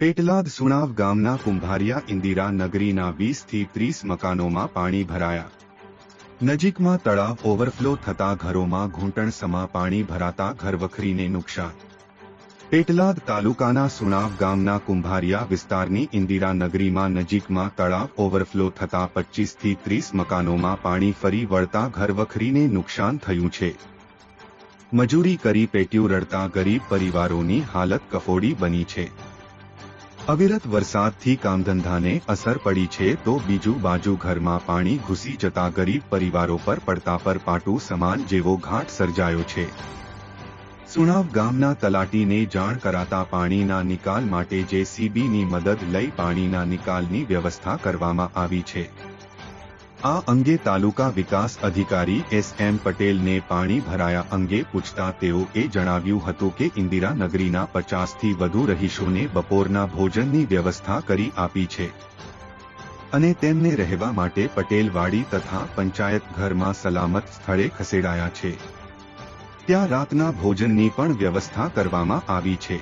પેટલાદ સુણાવ ગામના કુંભારિયા ઇન્દિરા નગરીના વીસથી ત્રીસ મકાનોમાં પાણી ભરાયા. નજીકમાં તળાવ ઓવરફ્લો થતા ઘરોમાં ઘૂંટણસમા પાણી ભરાતા ઘરવખરીને નુકસાન. પેટલાદ તાલુકાના સુણાવ ગામના કુંભારિયા વિસ્તારની ઇન્દિરા નગરીમાં નજીકમાં તળાવ ઓવરફ્લો થતા પચીસથી ત્રીસ મકાનોમાં પાણી ફરી વળતા ઘરવખરીને નુકસાન થયું છે. મજૂરી કરી પેટ્યું રડતા ગરીબ પરિવારોની હાલત કફોડી બની છે. અવિરત વરસાદથી કામધંધાને અસર પડી છે તો બીજું બાજુ ઘરમાં પાણી ઘૂસી જતા ગરીબ પરિવારો પર પડતા પર પાટું સમાન જેવો ઘાટ સર્જાયો છે. સુણાવ ગામના તલાટીને જાણ કરાતા પાણીના નિકાલ માટે જેસીબીની મદદ લઈ પાણીના નિકાલની વ્યવસ્થા કરવામાં આવી છે. આ અંગે તાલુકા વિકાસ અધિકારી એસ એમ પટેલને પાણી ભરાયા અંગે પૂછતા તેઓએ જણાવ્યું હતું કે ઇન્દિરા નગરીના પચાસથી વધુ રહીશોને બપોરના ભોજનની વ્યવસ્થા કરી આપી છે. અને તેમને રહેવા માટે પટેલવાડી તથા પંચાયત ઘરમાં સલામત સ્થળે ખસેડાયા છે. ત્યાં રાતના ભોજનની પણ વ્યવસ્થા કરવામાં આવી છે.